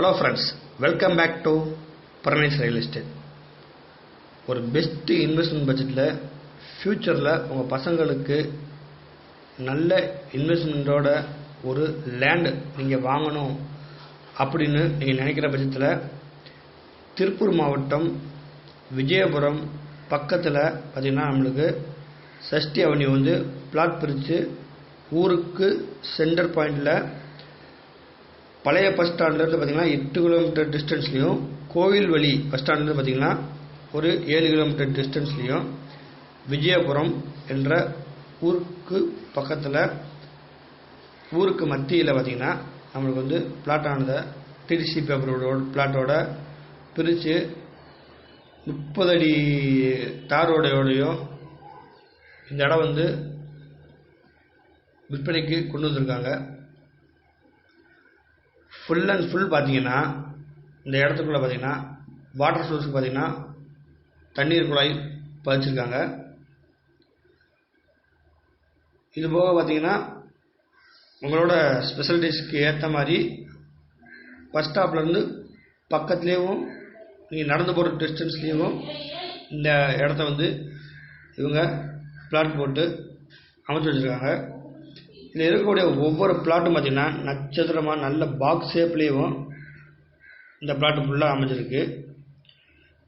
Hello friends welcome back to Paranesh real estate ஒரு best investment பட்ஜெட்டில் ஃப்யூச்சரில் உங்கள் பசங்களுக்கு நல்ல இன்வெஸ்ட்மெண்ட்டோட ஒரு லேண்டு நீங்கள் வாங்கணும் அப்படின்னு நீங்கள் நினைக்கிற பட்சத்தில் திருப்பூர் மாவட்டம் விஜயபுரம் பக்கத்தில் பார்த்திங்கன்னா நம்மளுக்கு சஷ்டி அவனி வந்து பிளாட் பிரித்து ஊருக்கு சென்டர் பாயிண்டில் பழைய பஸ் ஸ்டாண்ட்லேருந்து பார்த்திங்கன்னா எட்டு கிலோமீட்டர் டிஸ்டன்ஸ்லேயும் கோவில் வழி பஸ் ஸ்டாண்ட்லேருந்து பார்த்திங்கன்னா ஒரு ஏழு கிலோமீட்டர் டிஸ்டன்ஸ்லேயும் விஜயபுரம் என்ற ஊருக்கு பக்கத்தில் ஊருக்கு மத்தியில் பார்த்திங்கன்னா நம்மளுக்கு வந்து பிளாட்டானதை டிடிசி பேப்பரோட பிளாட்டோட பிரித்து முப்பது அடி தார் ரோடையோடையும் இந்த இடம் வந்து விற்பனைக்கு கொண்டு வந்திருக்காங்க. ஃபுல் அண்ட் ஃபுல் பார்த்தீங்கன்னா இந்த இடத்துக்குள்ளே பார்த்தீங்கன்னா வாட்டர் சோர்ஸுக்கு பார்த்தீங்கன்னா தண்ணீர் குழாய் பதிச்சிருக்காங்க. இது போக பார்த்தீங்கன்னா உங்களோட ஸ்பெஷலிட்டிஸ்க்கு ஏற்ற மாதிரி பஸ் ஸ்டாப்லேருந்து பக்கத்துலேயும் நீங்கள் நடந்து போகிற டிஸ்டன்ஸ்லேயும் இந்த இடத்த வந்து இவங்க பிளாட் போட்டு அமைச்சு வச்சுருக்காங்க. இதில் இருக்கக்கூடிய ஒவ்வொரு பிளாட்டும் பார்த்திங்கன்னா நட்சத்திரமாக நல்ல பாக்ஸ் ஷேப்லேயும் இந்த பிளாட்டு ஃபுல்லாக அமைஞ்சிருக்கு.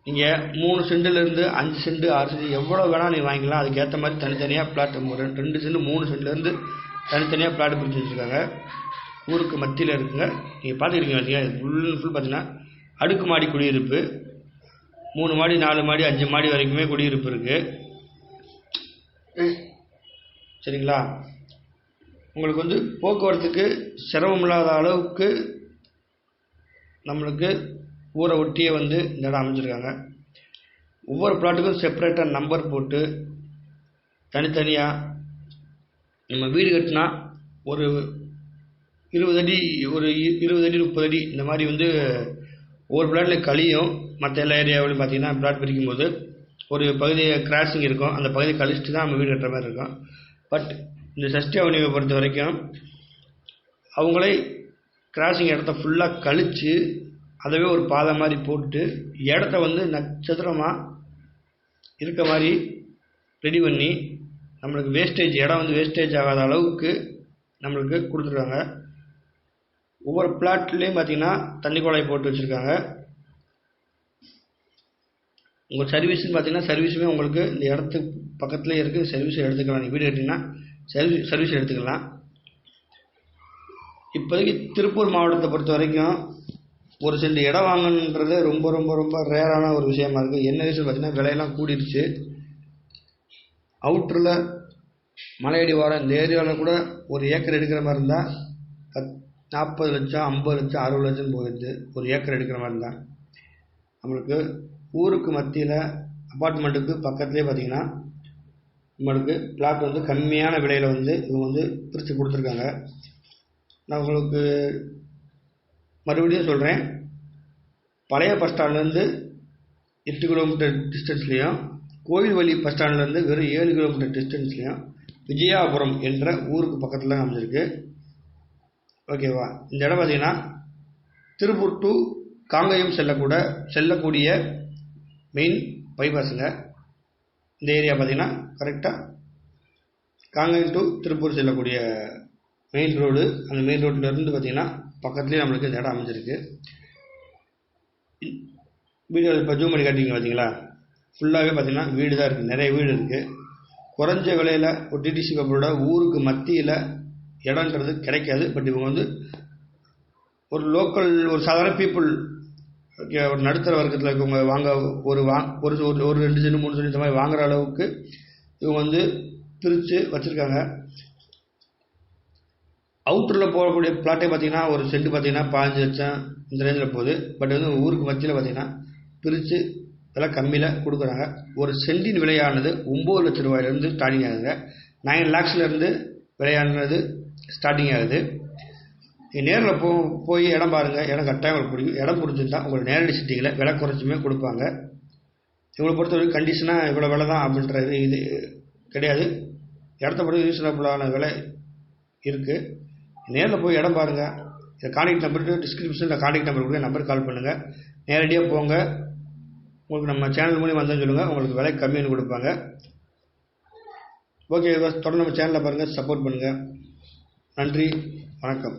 நீங்கள் மூணு சென்ட்லேருந்து அஞ்சு சென்ட் ஆறு சென்ட் எவ்வளோ வேணால் நீங்கள் வாங்கிக்கலாம். அதுக்கேற்ற மாதிரி தனித்தனியாக பிளாட் ரெண்டு ரெண்டு சென்ட் மூணு சென்ட்லேருந்து தனித்தனியாக பிளாட் பிடிச்சி வச்சுருக்காங்க. ஊருக்கு மத்தியில் இருக்குங்க. நீங்கள் பார்த்துருக்கீங்க பார்த்தீங்கன்னா ஃபுல் அண்ட் ஃபுல் பார்த்தீங்கன்னா அடுக்குமாடி குடியிருப்பு. மூணு மாடி நாலு மாடி அஞ்சு மாடி வரைக்குமே குடியிருப்பு இருக்குது சரிங்களா? உங்களுக்கு வந்து போக்குவரத்துக்கு சிரமம் இல்லாத அளவுக்கு நம்மளுக்கு ஊரை ஒட்டியே வந்து இந்த இடம் அமைஞ்சிருக்காங்க. ஒவ்வொரு பிளாட்டுக்கும் செப்பரேட்டாக நம்பர் போட்டு தனித்தனியாக நம்ம வீடு கட்டினா ஒரு இருபது அடி ஒரு இருபது அடி முப்பது அடி இந்த மாதிரி வந்து ஒவ்வொரு பிளாட்டில் கழியும். மற்ற எல்லா ஏரியாவிலையும் பார்த்தீங்கன்னா பிளாட் பிரிக்கும் போது ஒரு பகுதியை கிராசிங் இருக்கும். அந்த பகுதியை கழிச்சிட்டு தான் நம்ம வீடு கட்டுற மாதிரி இருக்கும். பட் இந்த சஷ்டி அவனியை பொறுத்த வரைக்கும் அவங்களே கிராசிங் இடத்த ஃபுல்லாக கழித்து அதவே ஒரு பாதை மாதிரி போட்டு இடத்த வந்து நட்சத்திரமாக இருக்க மாதிரி ரெடி பண்ணி நம்மளுக்கு வேஸ்டேஜ் இடம் வந்து வேஸ்டேஜ் ஆகாத அளவுக்கு நம்மளுக்கு கொடுத்துருக்காங்க. ஒவ்வொரு பிளாட்லேயும் பார்த்தீங்கன்னா தண்ணி குழாய் போட்டு வச்சுருக்காங்க. உங்கள் சர்வீஸ்னு பார்த்தீங்கன்னா சர்வீஸுமே உங்களுக்கு இந்த இடத்துக்கு பக்கத்துலேயே இருக்குது சர்வீஸ் எடுத்துக்கலாம். நீங்கள் வீடு கட்டிங்கன்னா சர்வீஸ் சர்வீஸ் எடுத்துக்கலாம். இப்போதைக்கு திருப்பூர் மாவட்டத்தை பொறுத்த வரைக்கும் ஒரு சென்ட் இடம் வாங்கணுன்றது ரொம்ப ரொம்ப ரொம்ப ரேரான ஒரு விஷயமா இருக்குது என்ன விஷயம் பார்த்தீங்கன்னா விலையெல்லாம் கூடிடுச்சு அவுட்டரில் மலையடி வாரம் இந்த ஏரியாவில் கூட ஒரு ஏக்கர் எடுக்கிற மாதிரி இருந்தால் பத் நாற்பது லட்சம் ஐம்பது லட்சம் அறுபது லட்சம் போயிடுது ஒரு ஏக்கர் எடுக்கிற மாதிரி இருந்தால் நம்மளுக்கு ஊருக்கு மத்தியில் அப்பார்ட்மெண்ட்டுக்கு பக்கத்துலேயே பார்த்தீங்கன்னா நம்மளுக்கு பிளாட் வந்து கம்மியான விலையில் வந்து இவங்க வந்து பிரித்து கொடுத்துருக்காங்க. நான் உங்களுக்கு மறுபடியும் சொல்கிறேன் பழைய பஸ் ஸ்டாண்ட்லேருந்து எட்டு கிலோமீட்டர் டிஸ்டன்ஸ்லேயும் கோயில் வழி பஸ் ஸ்டாண்ட்லேருந்து வெறும் ஏழு கிலோமீட்டர் டிஸ்டன்ஸ்லேயும் விஜயாபுரம் என்ற ஊருக்கு பக்கத்தில் அமைஞ்சிருக்கு. ஓகேவா இந்த இடம் பார்த்தீங்கன்னா திருப்பூர் டு காங்கயம் செல்லக்கூட செல்லக்கூடிய மெயின் பைபாஸுங்க இந்த ஏரியா பார்த்தீங்கன்னா கரெக்டாக காங்கேயம் டு திருப்பூர் செல்லக்கூடிய மெயின் ரோடு அந்த மெயின் ரோட்லேருந்து பார்த்தீங்கன்னா பக்கத்துலேயே நம்மளுக்கு இந்த இடம் அமைஞ்சிருக்கு. வீடியோ இப்போ ஜூம் பண்ணி காட்டிங்க பார்த்தீங்களா ஃபுல்லாகவே பார்த்தீங்கன்னா வீடு தான் இருக்குது நிறைய வீடு இருக்குது குறைஞ்ச விலையில் ஒரு டிடிசி கப்பலோட ஊருக்கு மத்தியில் இடன்றது கிடைக்காது. பட் இவங்க வந்து ஒரு லோக்கல் ஒரு சாதாரண பீப்புள் ஒரு நடுத்தர வர்க்கத்தில் இருக்கவங்க வாங்க ஒரு வா ஒரு ஒரு ரெண்டு சென்ட் மூணு சென்ட் இந்த மாதிரி வாங்குற அளவுக்கு இவங்க வந்து பிரித்து வச்சுருக்காங்க. அவுட்டரில் போகக்கூடிய பிளாட்டே பார்த்தீங்கன்னா ஒரு சென்ட் பார்த்தீங்கன்னா பாஞ்சு லட்சம் இந்த ரேஞ்சில் போகுது. பட் வந்து ஊருக்கு மத்தியில் பார்த்தீங்கன்னா பிரித்து விலை கம்மியில் கொடுக்குறாங்க. ஒரு சென்டின் விலையானது ஒம்பது லட்ச ரூபாயிலேருந்து ஸ்டார்டிங் ஆகுதுங்க. நைன் லேக்ஸ்லேருந்து விலையானது ஸ்டார்டிங் ஆகுது. நேரில் போ போய் இடம் பாருங்கள் இடம் கட்டாயம் உங்களுக்கு பிடிக்கும். இடம் பிடிச்சிருந்தா உங்களுக்கு நேரடி சிட்டியில் விலை குறைச்சுமே கொடுப்பாங்க. இவங்களை பொறுத்தவரைக்கும் கண்டிஷனாக இவ்வளோ விலை தான் அப்படின்ற இது கிடையாது. இடத்த பொறுத்து ரீசனபுளான விலை இருக்குது நேரில் போய் இடம் பாருங்கள் இந்த கான்டாக்ட் நம்பருக்கு டிஸ்கிரிப்ஷனில் கான்டாக்ட் நம்பர் கொடுக்க நம்பர் கால் பண்ணுங்கள் நேரடியாக போங்க. உங்களுக்கு நம்ம சேனல் மூலியம் வந்தேன்னு சொல்லுங்கள் உங்களுக்கு விலை கம்மின்னு கொடுப்பாங்க. ஓகே தொடர்ந்து நம்ம சேனலில் பாருங்கள் சப்போர்ட் பண்ணுங்கள் நன்றி. வணக்கம்.